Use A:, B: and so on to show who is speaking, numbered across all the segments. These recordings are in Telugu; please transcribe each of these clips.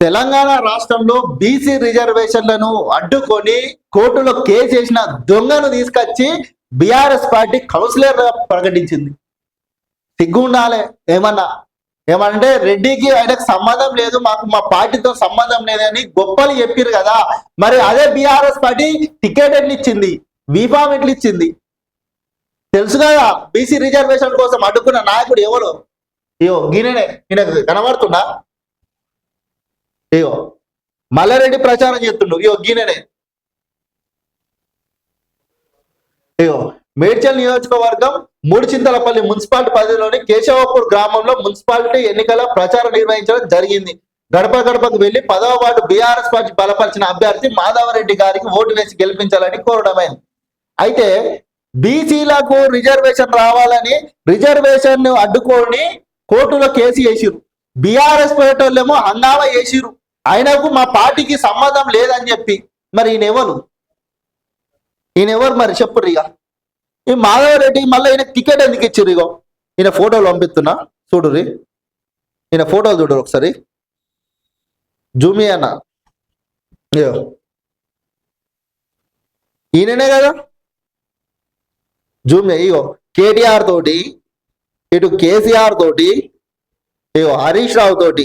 A: తెలంగాణ రాష్ట్రంలో బీసీ రిజర్వేషన్లను అడ్డుకొని కోర్టులో కేసు చేసిన దొంగను తీసుకొచ్చి బీఆర్ఎస్ పార్టీ కౌన్సిలర్ ప్రకటించింది. సిగ్గు ఉండాలి ఏమన్నా ఏమంటే రెడ్డికి ఆయనకు సంబంధం లేదు మాకు మా పార్టీతో సంబంధం లేదని గొప్పలు చెప్పారు కదా. మరి అదే బీఆర్ఎస్ పార్టీ టికెట్ ఎట్లు ఇచ్చింది వీఫామ్ ఎట్లు ఇచ్చింది తెలుసు కదా బీసీ రిజర్వేషన్ కోసం అడ్డుకున్న నాయకుడు ఎవరు? అయ్యో గీననే నేను కనబడుతున్నా అయ్యో మల్లారెడ్డి ప్రచారం చేస్తుండు. ఇగో గీననే. అయ్యో మేడ్చల్ నియోజకవర్గం మూడుచింతలపల్లి మున్సిపాలిటీ పరిధిలోని కేశవపూర్ గ్రామంలో మున్సిపాలిటీ ఎన్నికల ప్రచారం నిర్వహించడం జరిగింది. గడప గడపకు వెళ్ళి పదవ వార్డు బీఆర్ఎస్ పార్టీ బలపరిచిన అభ్యర్థి మాధవరెడ్డి గారికి ఓటు వేసి గెలిపించాలని కోరడమైంది. అయితే బీసీలకు రిజర్వేషన్ రావాలని రిజర్వేషన్ను అడ్డుకొని కోర్టులో కేసు వేసిరు బీఆర్ఎస్ పేటోళ్ళేమో హంగామా చేసిరు ఆయనకు మా పార్టీకి సంబంధం లేదని చెప్పి మరి ఈయన ఎవరు? ఈయన ఎవరు మరి? చెప్పుర్రు ఇక. ఈ మాధవరెడ్డి మళ్ళీ ఈయన టికెట్ ఎందుకు ఇచ్చిర్రు ఇగో? ఈయన ఫోటోలు పంపిస్తున్నా. చూడుర్రి. ఈయన ఫోటోలు చూడరు ఒకసారి. జూమి అన్న. ఈయననే కదా? జూమ్ ఇగో. కేటీఆర్ తోటి ఇటు కేసీఆర్ తోటి ఇగో హరీష్ రావు తోటి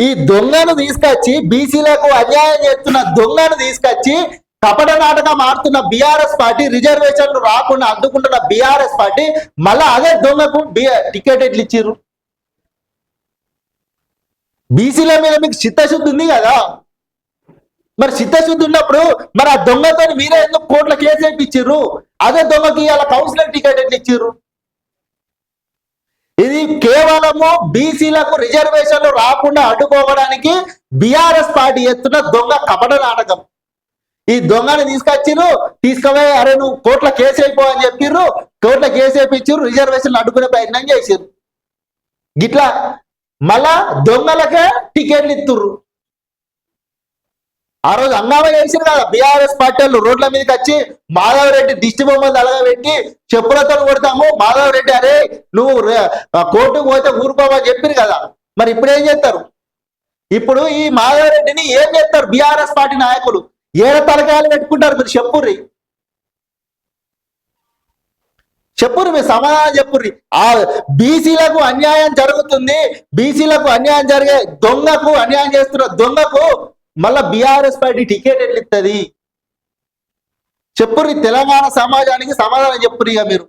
A: ఈ దొంగను తీసుకొచ్చి బీసీలకు అన్యాయం చేస్తున్న దొంగను తీసుకొచ్చి కపట నాటకం ఆడుతున్న బీఆర్ఎస్ పార్టీ రిజర్వేషన్లు రాకుండా అడ్డుకుంటున్న బీఆర్ఎస్ పార్టీ మళ్ళా అదే దొంగకు టికెట్ ఎట్లు ఇచ్చారు బీసీల మీద మీకు చిత్తశుద్ధి ఉంది కదా? మరి చిత్తశుద్ధి ఉన్నప్పుడు మరి ఆ దొంగతో మీరే ఎందుకు కోట్ల కేసు ఇచ్చారు అదే దొంగకి ఇవాళ కౌన్సిలర్ టికెట్ ఎట్లు ఇచ్చారు కేవలము బీసీలకు రిజర్వేషన్లు రాకుండా అడ్డుకోవడానికి బీఆర్ఎస్ పార్టీ ఎత్తున దొంగ కపట నాటకం. ఈ దొంగని తీసుకొచ్చిర్రు తీసుకుపోయి అరే నువ్వు కోట్ల కేసు అయిపో అని చెప్పిర్రు కోట్ల కేసు వేయించారు రిజర్వేషన్లు అడ్డుకునే ప్రయత్నం చేసిర్రు. గిట్లా మళ్ళా దొంగలకే టికెట్లు ఇస్తుర్రు ఆ రోజు హంగామా చేసిరు కదా. బీఆర్ఎస్ పార్టీ వాళ్ళు రోడ్ల మీదకి వచ్చి మాధవరెడ్డి దిష్టి బొమ్మలు తలగబెట్టి చెప్పులతో కొడతాము. మాధవరెడ్డి అరే నువ్వు కోర్టుకు పోతే ఊరుకోమని చెప్పింది కదా. మరి ఇప్పుడు ఏం చేస్తారు? ఇప్పుడు ఈ మాధవరెడ్డిని ఏం చేస్తారు బీఆర్ఎస్ పార్టీ నాయకులు? ఏడ తలకాయలు పెట్టుకుంటారు మీరు చెప్పుర్రి? చెప్పుర్రి మీరు సమాధానం చెప్పుర్రి. ఆ బీసీలకు అన్యాయం జరుగుతుంది. బీసీలకు అన్యాయం జరిగే దొంగకు అన్యాయం చేస్తున్న దొంగకు మళ్ళా బీఆర్ఎస్ పార్టీ టికెట్ ఎట్లా ఇస్తుంది చెప్పుర్రి తెలంగాణ సమాజానికి సమాధానం చెప్పుర్రి ఇక మీరు.